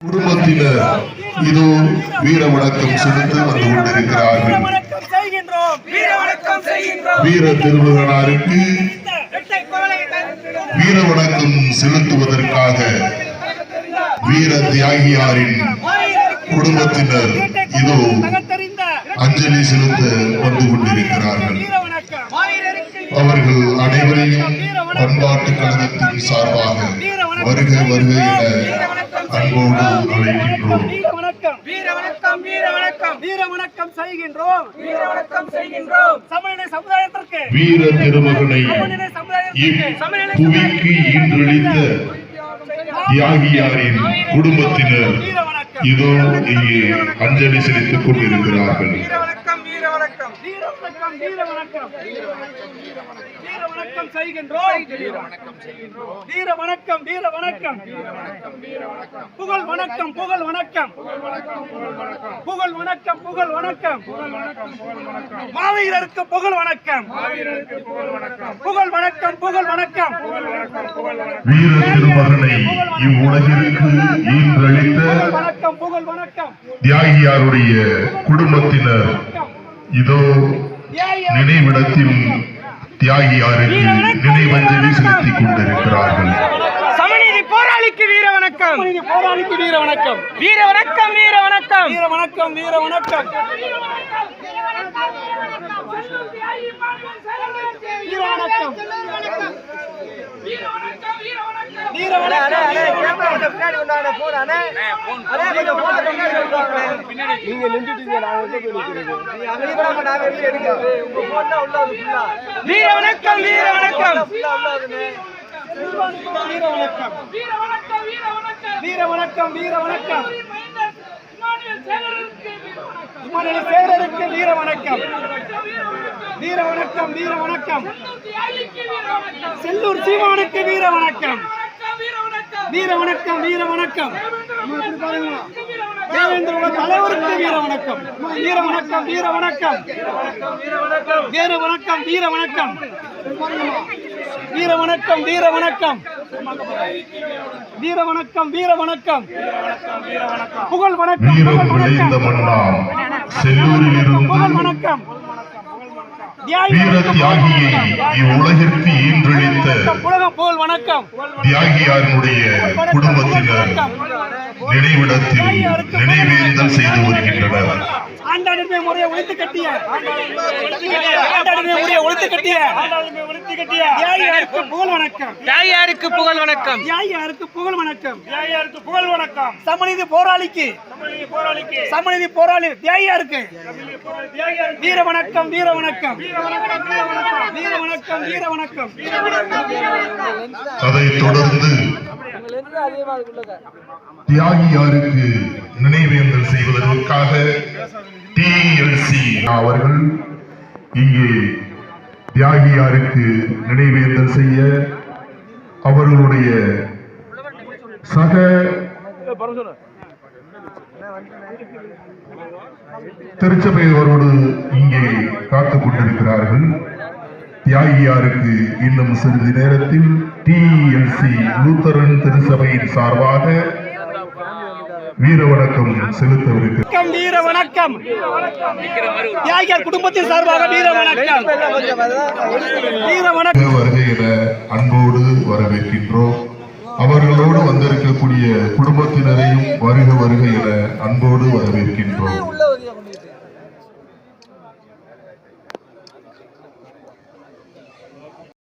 குடும்பத்தினர் இதோ வீர வணக்கம் செலுத்த வந்து கொண்டிருக்கிறார்கள். வீர திருமகனாருக்கு. வீர வணக்கம் செலுத்துவதற்காக வீர தியாகியாரின் குடும்பத்தினர் இதோ அஞ்சலி செலுத்த வந்து கொண்டிருக்கிறார்கள். அவர்கள் அனைவரையும் பண்பாட்டு கழகத்தின் சார்பாக வருக வருக என அன்போடு அழைக்கின்றோம். வீர வணக்கம் வீர வணக்கம் வீர வணக்கம் வீர வணக்கம் செய்கின்றோம் வீர வணக்கம் செய்கின்றோம் சமநிலை சமுதாயத்திற்கு. வீர திருமகனை இப்புவிக்கு ஈன்றளித்த தியாகியாரின் குடும்பத்தினர் இதோ இங்கே அஞ்சலி செலுத்திக் கொண்டிருக்கிறார்கள். வணக்கம். வீர வணக்கம் வீர வணக்கம். வீர வணக்கம் செய்கின்றோம். வீர வணக்கம் வீர வணக்கம். புகழ் வணக்கம் புகழ் வணக்கம். புகழ் வணக்கம் புகழ் வணக்கம். மாவீரருக்கு புகழ் வணக்கம். புகழ் வணக்கம் புகழ் வணக்கம். வீர திருமகனை இவ்வுலகிற்கு ஈன்றளித்த புகழ் வணக்கம் புகழ் வணக்கம். தியாகியாருடைய குடும்பத்தினர் இதோ நினைவிடத்தில் தியாகியாருக்கு நினைவஞ்சலி செலுத்திக் கொண்டிருக்கிறார்கள். சமநீதி போராளிக்கு வீர வணக்கம். போராளிக்கு வீர வணக்கம். வீர வணக்கம் வீர வணக்கம். வீர வணக்கம் வீர வணக்கம் வீர வணக்கம் வீர வணக்கம். வீர வணக்கம் வீர வணக்கம். வீர வணக்கம். வீர வணக்கம் வீர வணக்கம். வீர வணக்கம் வீர வணக்கம். வீர வணக்கம். செல்லூர் சீமானுக்கு வீர வணக்கம். வீர வணக்கம் வீர வணக்கம். தேவேந்திர தலைவருக்கு வீர வணக்கம். வீர வணக்கம் வீர வணக்கம். வீர வணக்கம் வீர வணக்கம். வீர வணக்கம் வீர வணக்கம். வீர வணக்கம் வீர வணக்கம். புகழ் வணக்கம் புகழ் விளைந்த வணக்கம் செல்லூரில் புகழ் வணக்கம். வீர தியாகியை இவ்வுலகிற்கு ஈன்றளித்த உலகம் புகழ் வணக்கம். தியாகியாரினுடைய குடும்பத்தினர் நினைவிடத்தில் நினைவேந்தல் செய்து வருகின்றனர். ஆண்டாளுமே முறையை ஒழித்து கட்டிய ஆண்டாளுமே முறையை ஒழித்து கட்டிய தியாகியாருக்கு புகழ் வணக்கம்? தாயாருக்கு புகழ் வணக்கம்? தியாகியாருக்கு புகழ் வணக்கம்? தியாகியாருக்கு புகழ் வணக்கம்? சமநீதி போராளிக்கு. சமநீதி போராளி தியாகியாருக்கு வீர வணக்கம் வீர வணக்கம். வீர வணக்கம் வீர வணக்கம். அதைத் தொடர்ந்து தியாகியாருக்கு நினைவேந்தல் செய்வதற்காக டிஎல்சி அவர்கள் இங்கே தியாகியாருக்கு நினைவேந்தல் செய்ய அவர்களுடைய சக திருச்சபையோரோடு இங்கே காத்துக் கொண்டிருக்கிறார்கள். தியாகியாருக்கு இன்னும் சிறிது நேரத்தில் டிஎல்சி லூத்தரன் திருச்சபையின் சார்பாக வீர வணக்கம் செலுத்தவிருக்கிறார் வணக்கம் வீர வணக்கம். தியாகியார் குடும்பத்தின் சார்பாக வீர வணக்கம். வீர வணக்கம். வருகை என அன்போடு வரவேற்கின்றோம். அவர்களோடு வந்திருக்கக்கூடிய குடும்பத்தினரையும் வருக வருக என அன்போடு வரவேற்கின்றோம்